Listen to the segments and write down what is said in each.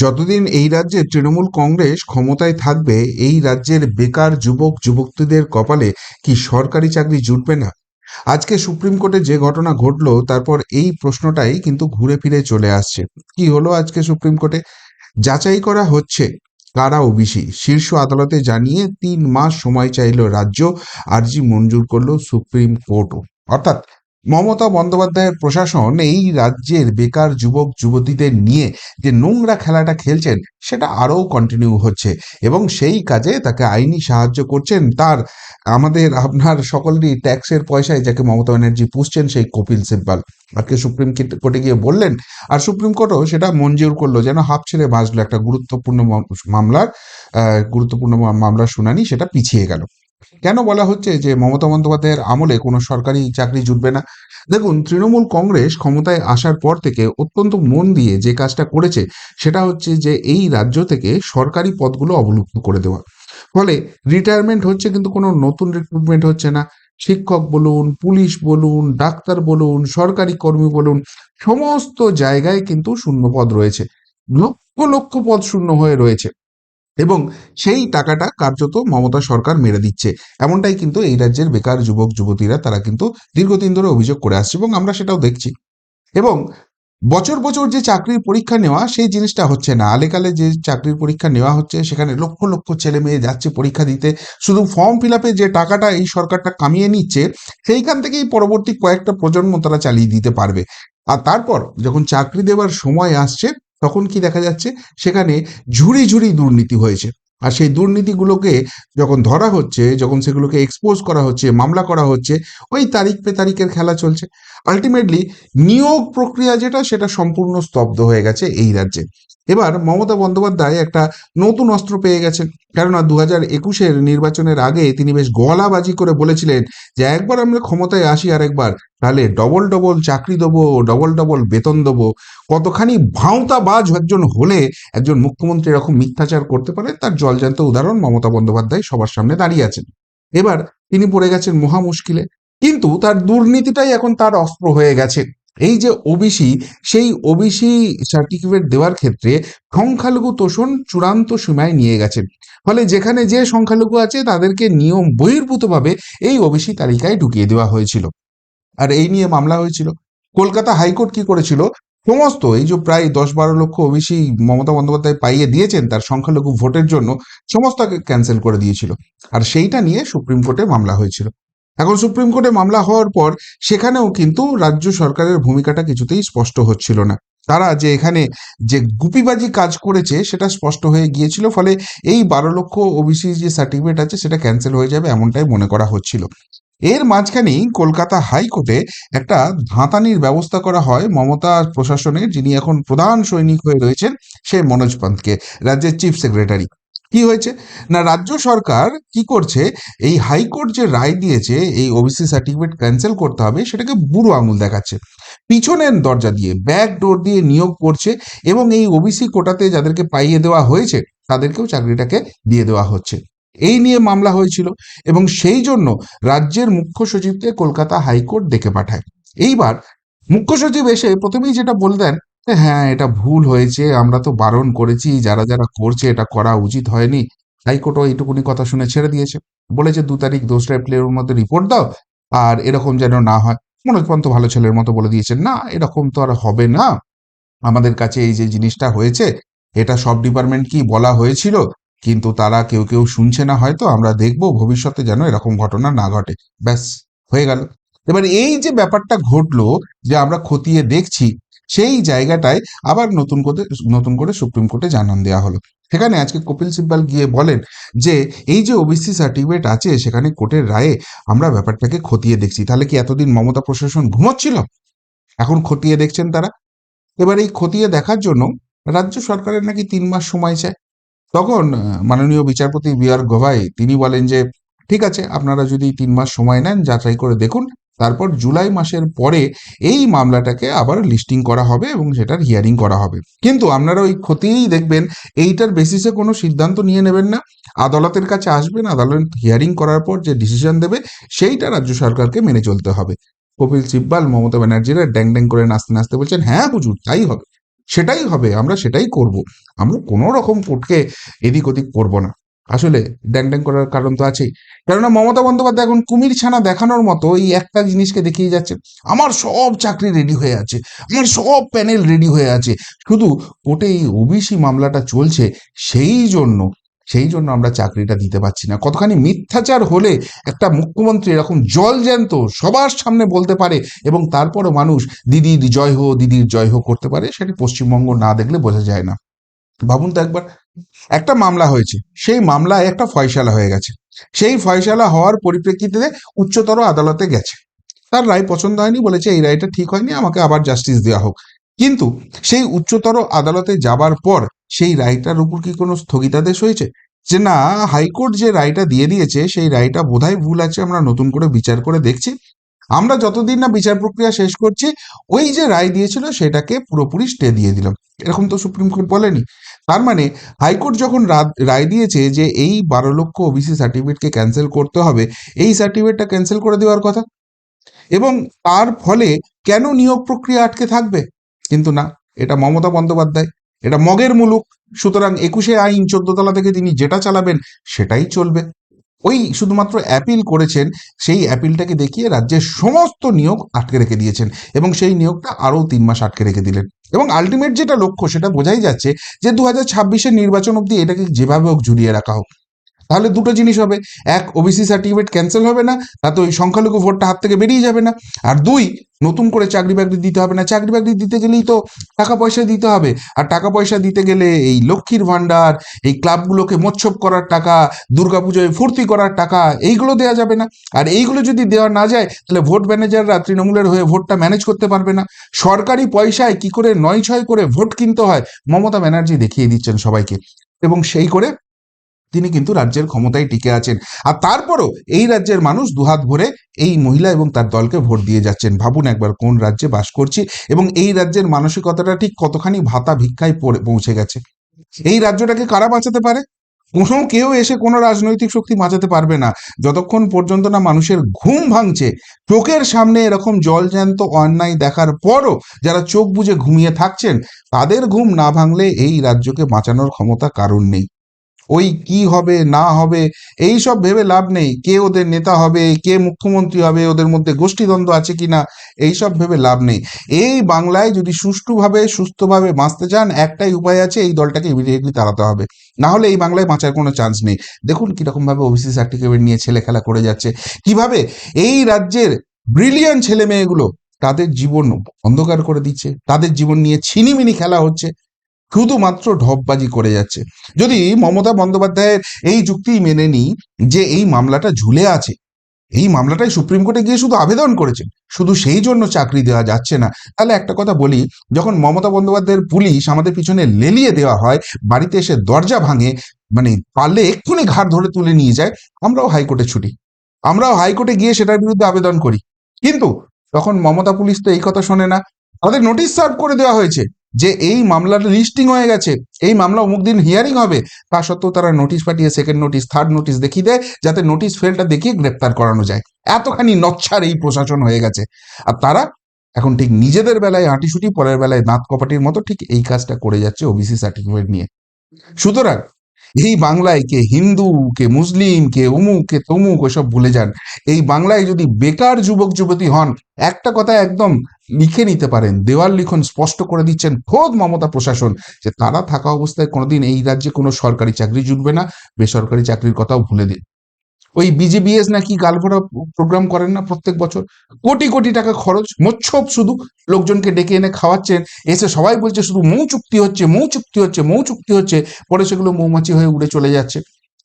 যতদিন এই রাজ্যে তৃণমূল কংগ্রেস ক্ষমতায় থাকবে, এই রাজ্যের বেকার যুবক, যুবতীদের কপালে কি সরকারি চাকরি জুটবে না? আজকে সুপ্রিম কোর্টে যে ঘটনা ঘটলো, তারপর এই প্রশ্নটাই কিন্তু ঘুরে ফিরে চলে আসছে। কি হলো আজকে সুপ্রিম কোর্টে? যাচাই করা হচ্ছে কারা ওবিসি। শীর্ষ আদালতে জানিয়ে তিন মাস সময় চাইল রাজ্য আর্জি মঞ্জুর করল সুপ্রিম কোর্টও। অর্থাৎ মমতা বন্দ্যোপাধ্যায়ের প্রশাসন এই রাজ্যের বেকার যুবক, যুবতীদের নিয়ে যে নোংরা খেলাটা খেলছেন, সেটা আরও কন্টিনিউ হচ্ছে। এবং সেই কাজে তাকে আইনি সাহায্য করছেন তার, আমাদের আপনার সকলেরই ট্যাক্সের পয়সায় যাকে মমতা ব্যানার্জি পুষছেন সেই কপিল সিব্বাল। আজকে সুপ্রিম কোর্টে গিয়ে বললেন, আর সুপ্রিম কোর্টও সেটা মঞ্জুর করল, যেন হাফ ছেড়ে বাঁচলো একটা গুরুত্বপূর্ণ মামলার গুরুত্বপূর্ণ মামলার শুনানি, সেটা পিছিয়ে গেল। কেন বলা হচ্ছে যে মমতা বন্দ্যোপাধ্যায়ের আমলে কোনো সরকারি চাকরি জুটবে না? দেখুন, তৃণমূল কংগ্রেস ক্ষমতায় আসার পর থেকে অত্যন্ত মন দিয়ে যে কাজটা করেছে, সেটা হচ্ছে যে এই রাজ্য থেকে সরকারি পদগুলো অবলুপ্ত করে দেওয়া। ফলে রিটায়ারমেন্ট হচ্ছে কিন্তু কোনো নতুন রিক্রুটমেন্ট হচ্ছে না। শিক্ষক বলুন, পুলিশ বলুন, ডাক্তার বলুন, সরকারি কর্মী বলুন, সমস্ত জায়গায় কিন্তু শূন্য পদ রয়েছে। লক্ষ লক্ষ পদ শূন্য হয়ে রয়েছে। এবং সেই টাকাটা কার্যত মমতা সরকার মেরে দিচ্ছে। এমনটাই কিন্তু এই রাজ্যের বেকার যুবক, যুবতীরা, তারা কিন্তু দীর্ঘদিন ধরে অভিযোগ করে আসছে এবং আমরা সেটাও দেখছি। এবং বছর বছর যে চাকরির পরীক্ষা নেওয়া, সেই জিনিসটা হচ্ছে না। আলেকালে যে চাকরির পরীক্ষা নেওয়া হচ্ছে, সেখানে লক্ষ লক্ষ ছেলে মেয়ে যাচ্ছে পরীক্ষা দিতে। শুধু ফর্ম ফিল যে টাকাটা এই সরকারটা কামিয়ে নিচ্ছে, সেইখান থেকেই পরবর্তী কয়েকটা প্রজন্ম তারা চালিয়ে দিতে পারবে। আর তারপর যখন চাকরি দেওয়ার সময় আসছে তখন কি দেখা যাচ্ছে? সেখানে ঝুড়ি ঝুড়ি দুর্নীতি হয়েছে। আর সেই দুর্নীতিগুলোকে যখন ধরা হচ্ছে, যখন সেগুলোকে এক্সপোজ করা হচ্ছে, মামলা করা হচ্ছে, ওই তারিখ পে তারিখের খেলা চলছে। আলটিমেটলি নিয়োগ প্রক্রিয়া যেটা, সেটা সম্পূর্ণ স্তব্ধ হয়ে গেছে এই রাজ্যে। এবার মমতা বন্দ্যোপাধ্যায় একটা নতুন অস্ত্র পেয়ে গেছেন। কেননা দু হাজার একুশের নির্বাচনের আগে তিনি বেশ গলাবাজি করে বলেছিলেন যে, একবার আমরা ক্ষমতায় আসি আর একবার তাহলে ডবল ডবল চাকরি দেবো, ডবল ডবল বেতন দেবো। কতখানি ভাঁওতাবাজ একজন হলে, একজন মুখ্যমন্ত্রী এরকম মিথ্যাচার করতে পারে, তার জলজান্ত উদাহরণ মমতা বন্দ্যোপাধ্যায় সবার সামনে দাঁড়িয়ে আছেন। এবার তিনি পড়ে গেছেন মহা মুশকিলে। কিন্তু তার দুর্নীতিটাই এখন তার অস্ত্র হয়ে গেছে। এই যে ওবিসি সেই ওবিসি সার্টিফিকেট দেওয়ার ক্ষেত্রে সংখ্যালঘু তোষণ চূড়ান্ত সীমায় নিয়ে গেছে। ফলে যেখানে যে সংখ্যালঘু আছে, তাদেরকে নিয়ম বহির্ভূতভাবে এই ওবিসি তালিকায় ঢুকিয়ে দেওয়া হয়েছিল। আর এই নিয়ে মামলা হয়েছিল। কলকাতা হাইকোর্ট কি করেছিল? সমস্ত এই যে প্রায় দশ বারো লক্ষ ওবিসি মমতা বন্দ্যোপাধ্যায় পাইয়ে দিয়েছেন তার সংখ্যালঘু ভোটের জন্য, সমস্তকে ক্যান্সেল করে দিয়েছিল। আর সেইটা নিয়ে সুপ্রিম কোর্টে মামলা হয়েছিল। এখন সুপ্রিম কোর্টে মামলা হওয়ার পর সেখানেও কিন্তু রাজ্য সরকারের ভূমিকাটা কিছুতেই স্পষ্ট হচ্ছিল না। তারা যে এখানে যে গুপিবাজি কাজ করেছে সেটা স্পষ্ট হয়ে গিয়েছিল, ফলে এই বারো লক্ষ ওবিসি যে সার্টিফিকেট আছে সেটা ক্যান্সেল হয়ে যাবে এমনটাই মনে করা হচ্ছিল। এর মাঝখানেই কলকাতা হাইকোর্টে একটা ধাঁতানির ব্যবস্থা করা হয় মমতা প্রশাসনের, যিনি এখন প্রধান সৈনিক হয়ে রয়েছেন সে মনোজ পন্তকে, রাজ্যের চিফ সেক্রেটারি কি হয়েছে? না, রাজ্য সরকার কি করছে? এই হাইকোর্ট যে রায় দিয়েছে, এই ওবিসি সার্টিফিকেট ক্যান্সেল করতে হবে, সেটাকে বুড়ো আঙুল দেখাচ্ছে। পিছনের দরজা দিয়ে ব্যাক ডোর দিয়ে নিয়োগ করছে এবং এই ওবিসি কোটাতে যাদেরকে পাইয়ে দেওয়া হয়েছে, তাদেরকেও চাকরিটাকে দিয়ে দেওয়া হচ্ছে। এই নিয়ে মামলা হয়েছিল এবং সেই জন্য রাজ্যের মুখ্য সচিবকে কলকাতা হাইকোর্ট ডেকে পাঠায়। এইবার মুখ্য সচিব এসে প্রথমেই যেটা বলতেন হ্যাঁ এটা ভুল হয়েছে। আমরা তো বারণ করেছি, যারা যারা করছে এটা করা উচিত হয়নি। হাইকোর্টও এইটুকুনি কথা শুনে ছেড়ে দিয়েছে। বলেছে দু তারিখ দোসরা এপ্রিলের মধ্যে রিপোর্ট দাও, আর এরকম যেন না হয়। মনোজ পন্ত ভালো ছেলের মতো বলে দিয়েছেন, না, এরকম তো আর হবে না। আমাদের কাছে এই যে জিনিসটা হয়েছে, এটা সব ডিপার্টমেন্টকেই বলা হয়েছিল, কিন্তু তারা কেউ কেউ শুনছে না হয়তো। আমরা দেখব ভবিষ্যতে যেন এরকম ঘটনা না ঘটে। ব্যাস, হয়ে গেল। এবার এই যে ব্যাপারটা ঘটলো, যে আমরা খতিয়ে দেখছি সেই জায়গাটায় আবার নতুন করে নতুন করে সুপ্রিম কোর্টে জানান দেওয়া হলো। সেখানে আজকে কপিল সিব্বাল গিয়ে বলেন যে, এই যে ওবিসি সার্টিফিকেট আছে, সেখানে কোর্টের রায়ে আমরা ব্যাপারটাকে খতিয়ে দেখছি। তাহলে কি এতদিন মমতা প্রশাসন ঘুমোচ্ছিল? এখন খতিয়ে দেখছেন তারা? এবার এই খতিয়ে দেখার জন্য রাজ্য সরকারের নাকি তিন মাস সময় চায় তখন মাননীয় বিচারপতি বি আর গভাই তিনি বলেন যে, ঠিক আছে, আপনারা যদি তিন মাস সময় নেন, যাচাই করে দেখুন তারপর জুলাই মাসের পরে এই মামলাটাকে আবার লিস্টিং করা হবে এবং সেটার হিয়ারিং করা হবে। কিন্তু আপনারা ওই ক্ষতিই দেখবেন, এইটার বেসিসে কোনো সিদ্ধান্ত নিয়ে নেবেন না। আদালতের কাছে আসবেন আদালত হিয়ারিং করার পর যে ডিসিশন দেবে, সেইটা রাজ্য সরকারকে মেনে চলতে হবে। কপিল সিব্বাল, মমতা ব্যানার্জিরা ড্যাং ড্যাং করে নাচতে নাচতে বলছেন হ্যাঁ হুজুর, তাই হবে। সেটাই হবে, আমরা সেটাই করব। আমরা কোনো রকম কোর্টকে এদিক ওদিক করব না। আসলে ড্যাং ড্যাং করার কারণ তো আছেই। কেননা মমতা বন্দ্যোপাধ্যায় এখন কুমির ছানা দেখানোর মতো এই একটা জিনিসকে দেখিয়ে যাচ্ছে, আমার সব চাকরি রেডি হয়ে আছে, আমার সব প্যানেল রেডি হয়ে আছে। শুধু কোর্টে এই ওবিসি মামলাটা চলছে, সেই জন্য সেই জন্য আমরা চাকরিটা দিতে পারছি না। কতখানি মিথ্যাচার হলে একটা মুখ্যমন্ত্রী এরকম জল জ্যান্ত সবার সামনে বলতে পারে এবং তারপরও মানুষ দিদির জয় হো দিদির জয় হো করতে পারে, সেটা পশ্চিমবঙ্গ না দেখলে বোঝা যায় না। ভাবুন তো একবার একটা মামলা হয়েছে। সেই মামলায় একটা ফয়সালা হয়ে গেছে। সেই ফয়সালা হওয়ার পরিপ্রেক্ষিতে উচ্চতর আদালতে গেছে। তার রায় পছন্দ হয়নি, বলেছে, এই রায়টা ঠিক হয়নি, আমাকে আবার জাস্টিস দেওয়া হোক। কিন্তু সেই উচ্চতর আদালতে যাবার পর সেই রায়টার উপর কি কোনো স্থগিতাদেশ হয়েছে? যে না, হাইকোর্ট যে রায়টা দিয়ে দিয়েছে, সেই রায়টা বোধহয় ভুল আছে, আমরা নতুন করে বিচার করে দেখছি। আমরা যতদিন না বিচার প্রক্রিয়া শেষ করছি, ওই যে রায় দিয়েছিল সেটাকে পুরোপুরি স্টে দিয়ে দিলাম এরকম তো সুপ্রিম কোর্ট বলেনি। তার মানে হাইকোর্ট যখন রায় দিয়েছে যে এই বারো লক্ষ ওবিসি সার্টিফিকেটকে ক্যান্সেল করতে হবে, এই সার্টিফিকেটটা ক্যান্সেল করে দেওয়ার কথা। এবং তার ফলে কেন নিয়োগ প্রক্রিয়া আটকে থাকবে? কিন্তু না, এটা মমতা বন্দ্যোপাধ্যায়। এটা মগের মুলুক। সুতরাং একুশে আইন চোদ্দ তলা থেকে তিনি যেটা চালাবেন সেটাই চলবে। ওই শুধুমাত্র অ্যাপিল করেছেন, সেই অ্যাপিলটাকে দেখিয়ে রাজ্যের সমস্ত নিয়োগ আটকে রেখে দিয়েছেন এবং সেই নিয়োগটা আরও তিন মাস আটকে রেখে দিলেন। এবং আলটিমেট যেটা লক্ষ্য সেটা বোঝাই যাচ্ছে যে দু হাজার নির্বাচন অবধি এটাকে যেভাবে হোক ঝুলিয়ে রাখা হোক। তাহলে দুটো জিনিস হবে। এক ওবিসি সার্টিফিকেট ক্যান্সেল হবে না, তাতে ওই সংখ্যালঘু ভোটটা হাত থেকে বেরিয়ে যাবে না। আর দুই, নতুন করে চাকরি বাকরি দিতে হবে না। চাকরি বাকরি দিতে গেলেই তো টাকা পয়সা দিতে হবে। আর টাকা পয়সা দিতে গেলে এই লক্ষ্মীর ভাণ্ডার, এই ক্লাবগুলোকে মোচ্ছপ করার টাকা, দুর্গাপুজোয় ফুর্তি করার টাকা, এইগুলো দেওয়া যাবে না। আর এইগুলো যদি দেওয়া না যায়, তাহলে ভোট ম্যানেজাররা তৃণমূলের হয়ে ভোটটা ম্যানেজ করতে পারবে না। সরকারি পয়সায় কি করে নয় ছয় করে ভোট কিনতে হয়, মমতা ব্যানার্জি দেখিয়ে দিচ্ছেন সবাইকে। এবং সেই করে তিনি কিন্তু রাজ্যের ক্ষমতায় টিকে আছেন। আর তারপরও এই রাজ্যের মানুষ দুহাত ভরে এই মহিলা এবং তার দলকে ভোট দিয়ে যাচ্ছেন। ভাবুন একবার কোন রাজ্যে বাস করছি এবং এই রাজ্যের মানসিকতাটা ঠিক কতখানি ভাতা ভিক্ষায় পড়ে পৌঁছে গেছে। এই রাজ্যটাকে কারা বাঁচাতে পারে? কোনো কেউ এসে কোনো রাজনৈতিক শক্তি বাঁচাতে পারবে না। যতক্ষণ পর্যন্ত না মানুষের ঘুম ভাঙছে, চোখের সামনে এরকম জলজ্যান্ত অন্যায় দেখার পরও যারা চোখ বুজে ঘুমিয়ে থাকছেন, তাদের ঘুম না ভাঙলে এই রাজ্যকে বাঁচানোর ক্ষমতা কারণ নেই। ওই কি হবে, না হবে এই সব ভেবে লাভ নেই। কে ওদের নেতা হবে, কে মুখ্যমন্ত্রী হবে, ওদের মধ্যে গোষ্ঠীদ্বন্দ্ব আছে কিনা এই সব ভেবে লাভ নেই। এই বাংলায় যদি সুষ্ঠুভাবে, সুস্থভাবে বাঁচতে চান, একটাই উপায় আছে, এই দলটাকে ইমিডিয়েটলি তাড়াতে হবে। না হলে এই বাংলায় বাঁচার কোনো চান্স নেই। দেখুন কীরকমভাবে ওবিসি সার্টিফিকেট নিয়ে ছেলে খেলা করে যাচ্ছে। কীভাবে? এই রাজ্যের ব্রিলিয়ান ছেলে মেয়েগুলো তাদের জীবন অন্ধকার করে দিচ্ছে। তাদের জীবন নিয়ে ছিনিমিনি খেলা হচ্ছে। শুধুমাত্র ঢপবাজি করে যাচ্ছে। যদি মমতা বন্দ্যোপাধ্যায়ের এই যুক্তি মেনে নিই যে এই মামলাটা ঝুলে আছে, এই মামলাটাই সুপ্রিম কোর্টে গিয়ে শুধু আবেদন করেছেন শুধু সেই জন্য চাকরি দেওয়া যাচ্ছে না। তাহলে একটা কথা বলি, যখন মমতা বন্দ্যোপাধ্যায়ের পুলিশ আমাদের পিছনে লেলিয়ে দেওয়া হয়, বাড়িতে এসে দরজা ভাঙে মানে পারলে এক্ষুনি ঘাট ধরে তুলে নিয়ে যায়, আমরাও হাইকোর্টে ছুটি। আমরাও হাইকোর্টে গিয়ে সেটার বিরুদ্ধে আবেদন করি। কিন্তু তখন মমতা পুলিশ তো এই কথা শোনে না। তাদের নোটিশ সার্ভ করে দেওয়া হয়েছে। যে এই মামলাটা লিস্টিং হয়ে গেছে, এই মামলা অমুক দিন হিয়ারিং হবে, তা সত্ত্বেও তারা নোটিশ পাঠিয়ে সেকেন্ড নোটিশ থার্ড নোটিশ দেখিয়ে দেয়, যাতে নোটিশ ফেলটা দেখিয়ে গ্রেপ্তার করানো যায়। এতখানি নচ্ছার এই প্রশাসন হয়ে গেছে। আর তারা এখন ঠিক নিজেদের বেলায় হাঁটিসুটি, পরের বেলায় দাঁত কপাটির মতো ঠিক এই কাজটা করে যাচ্ছে ওবিসি সার্টিফিকেট নিয়ে। সুতরাং এই বাংলায় কে হিন্দু, কে মুসলিম, কে অমুক, কে তমুক, ওসব ভুলে যান। এই বাংলায় যদি বেকার যুবক, যুবতী হন, একটা কথা একদম লিখে নিতে পারেন। দেওয়াল লিখন স্পষ্ট করে দিচ্ছেন খোদ মমতা প্রশাসন, যে তারা থাকা অবস্থায় কোনোদিন এই রাজ্যে কোনো সরকারি চাকরি জুটবে না। বেসরকারি চাকরির কথাও ভুলে দিন। ওই বিজিবিএস নাকি গালভরা প্রোগ্রাম করেন না প্রত্যেক বছর? কোটি কোটি টাকা খরচ মোচ্ছব শুধু লোকজনকে ডেকে এনে খাওয়াচ্ছেন। এসে সবাই বলছে শুধু মৌ চুক্তি হচ্ছে, মৌ চুক্তি হচ্ছে, মৌ চুক্তি হচ্ছে। পরে সেগুলো মৌমাছি হয়ে উড়ে চলে যাচ্ছে।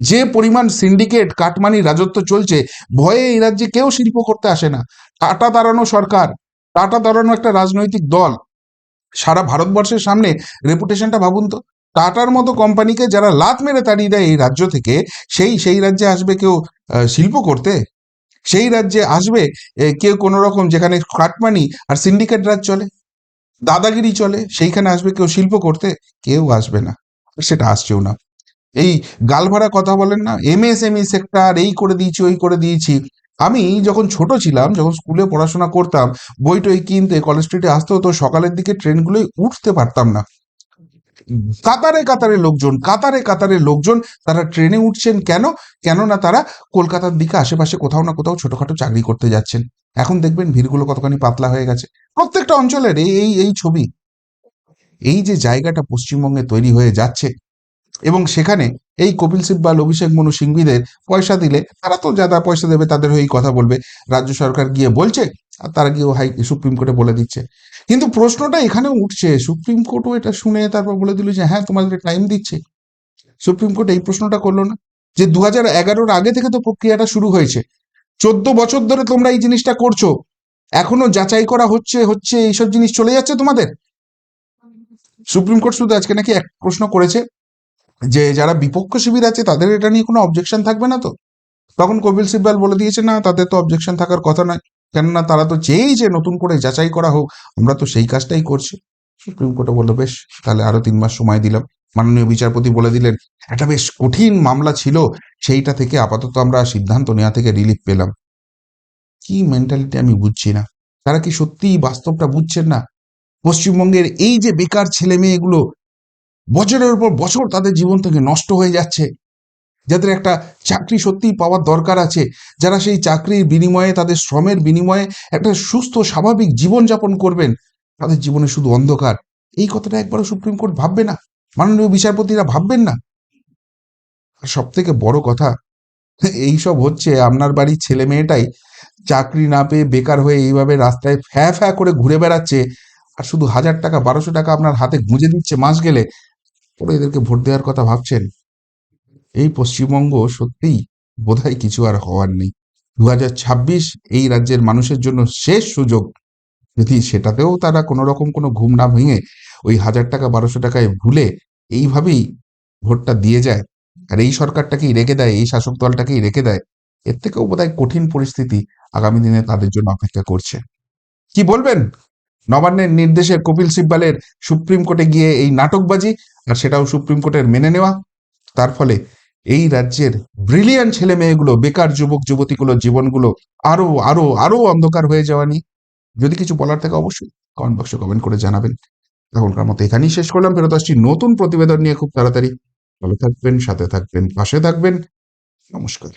যে পরিমাণ সিন্ডিকেট কাটমানি রাজত্ব চলছে, ভয়ে এই রাজ্যে কেউ শিল্প করতে আসে না। টাটা দাঁড়ানো সরকার, টাটা দাঁড়ানো একটা রাজনৈতিক দল। সারা ভারতবর্ষের সামনে রেপুটেশনটা ভাবুন তো। টাটার মতো কোম্পানিকে যারা লাত মেরে তাড়িয়ে দেয় এই রাজ্য থেকে, সেই সেই রাজ্যে আসবে কেউ শিল্প করতে? সেই রাজ্যে আসবে কেউ কোনো রকম যেখানে কাটমানি আর সিন্ডিকেট রাজ চলে, দাদাগিরি চলে, সেইখানে আসবে কেউ শিল্প করতে? কেউ আসবে না। সেটা আসছেও না। এই গালভরা কথা বলেন না, এমএসএমই সেক্টর এই করে দিয়েছি, ওই করে দিয়েছি। আমি যখন ছোট ছিলাম, যখন স্কুলে পড়াশোনা করতাম, বই টই কিনতে, কলেজ স্ট্রিটে আসতে হতো, সকালের দিকে ট্রেনগুলোই উঠতে পারতাম না। কাতারে কাতারে লোকজন, কাতারে কাতারে লোকজন তারা ট্রেনে উঠছেন কেন? কেননা তারা কলকাতার দিকে আশেপাশে কোথাও না কোথাও ছোটখাটো চাকরি করতে যাচ্ছেন। এখন দেখবেন ভিড়গুলো কতখানি পাতলা হয়ে গেছে। প্রত্যেকটা অঞ্চলের এই এই ছবি, এই যে জায়গাটা পশ্চিমবঙ্গে তৈরি হয়ে যাচ্ছে এবং সেখানে এই কপিল সিব্বাল অভিষেক মনু সিংবিদের পয়সা দিলে তারা তো যারা পয়সা দেবে তাদের হয়েই কথা বলবে। রাজ্য সরকার গিয়ে বলছে আর তারা গিয়ে হাই সুপ্রিম কোর্টে বলে দিচ্ছে। কিন্তু প্রশ্নটা এখানেও উঠছে। সুপ্রিম কোর্টও এটা শুনে তারপর বলে দিল যে হ্যাঁ তোমাদের টাইম দিচ্ছে। সুপ্রিম কোর্ট এই প্রশ্নটা করল না। যে দু হাজার এগারোর আগে থেকে তো প্রক্রিয়াটা শুরু হয়েছে। চোদ্দ বছর ধরে তোমরা এই জিনিসটা করছ। এখনও যাচাই করা হচ্ছে হচ্ছে এইসব জিনিস চলে যাচ্ছে তোমাদের? সুপ্রিম কোর্ট শুধু আজকে নাকি এক প্রশ্ন করেছে যে, যারা বিপক্ষ শিবির আছে, তাদের এটা নিয়ে কোনো অবজেকশন থাকবে না তো? তখন কপিল সিব্বাল বলে দিয়েছে, না, তাদের তো অবজেকশন থাকার কথা নয়। কেননা তারা তো চেয়েই যে নতুন করে যাচাই করা হোক, আমরা তো সেই কাজটাই করছি। সুপ্রিম কোর্টে বলল, বেশ, তাহলে আরও তিন মাস সময় দিলাম। মাননীয় বিচারপতি বলে দিলেন, একটা বেশ কঠিন মামলা ছিল, সেইটা থেকে আপাতত আমরা সিদ্ধান্ত নেওয়া থেকে রিলিফ পেলাম। কি মেন্টালিটি আমি বুঝছি না। তারা কি সত্যিই বাস্তবটা বুঝছেন না? পশ্চিমবঙ্গের এই যে বেকার ছেলে মেয়েগুলো বছরের পর বছর তাদের জীবন থেকে নষ্ট হয়ে যাচ্ছে। যাদের একটা চাকরি সত্যিই পাওয়ার দরকার আছে, যারা সেই চাকরির বিনিময়ে, তাদের শ্রমের বিনিময়ে একটা সুস্থ, স্বাভাবিক জীবনযাপন করবেন, তাদের জীবনে শুধু অন্ধকার। এই কথাটা একবারও সুপ্রিম কোর্ট ভাববে না। মাননীয় বিচারপতিরা ভাববেন না। আর সব থেকে বড় কথা, এইসব হচ্ছে আপনার বাড়ির ছেলে মেয়েটাই চাকরি না পেয়ে বেকার হয়ে এইভাবে রাস্তায় ফ্যা ফ্যা করে ঘুরে বেড়াচ্ছে আর শুধু হাজার টাকা, বারোশো টাকা আপনার হাতে গুঁজে দিচ্ছে মাস গেলে। পরে এদেরকে ভোট দেওয়ার কথা ভাবছেন। এই পশ্চিমবঙ্গ সত্যিই বোধহয় কিছু আর হওয়ার নেই। দু এই রাজ্যের মানুষের জন্য শেষ সুযোগ। যদি সেটাতেও তারা কোনো রকম কোনো ঘুম না ভেঙে ওই হাজার টাকা, বারোশো টাকায় ভুলে এইভাবেই ভোটটা দিয়ে যায়, আর এই সরকারটাকেই রেখে দেয়, এই শাসক দলটাকেই রেখে দেয়, এর থেকেও বোধহয় কঠিন পরিস্থিতি আগামী দিনে তাদের জন্য অপেক্ষা করছে। কি বলবেন? নবান্নের নির্দেশে কপিল সিব্বালের সুপ্রিম কোর্টে গিয়ে এই নাটকবাজি, আর সেটাও সুপ্রিম কোর্টের মেনে নেওয়া। তার ফলে এই রাজ্যের ব্রিলিয়ান ছেলে মেয়েগুলো বেকার যুবক, যুবতীগুলো, জীবনগুলো আরও আরও আরও অন্ধকার হয়ে যাওয়া নিয়ে। যদি কিছু বলার থাকে অবশ্যই কমেন্ট বক্সে কমেন্ট করে জানাবেন। এখনকার মতো এখানেই শেষ করলাম। ফেরত আসছি নতুন প্রতিবেদন নিয়ে খুব তাড়াতাড়ি। ভালো থাকবেন, সাথে থাকবেন, পাশে থাকবেন। নমস্কার।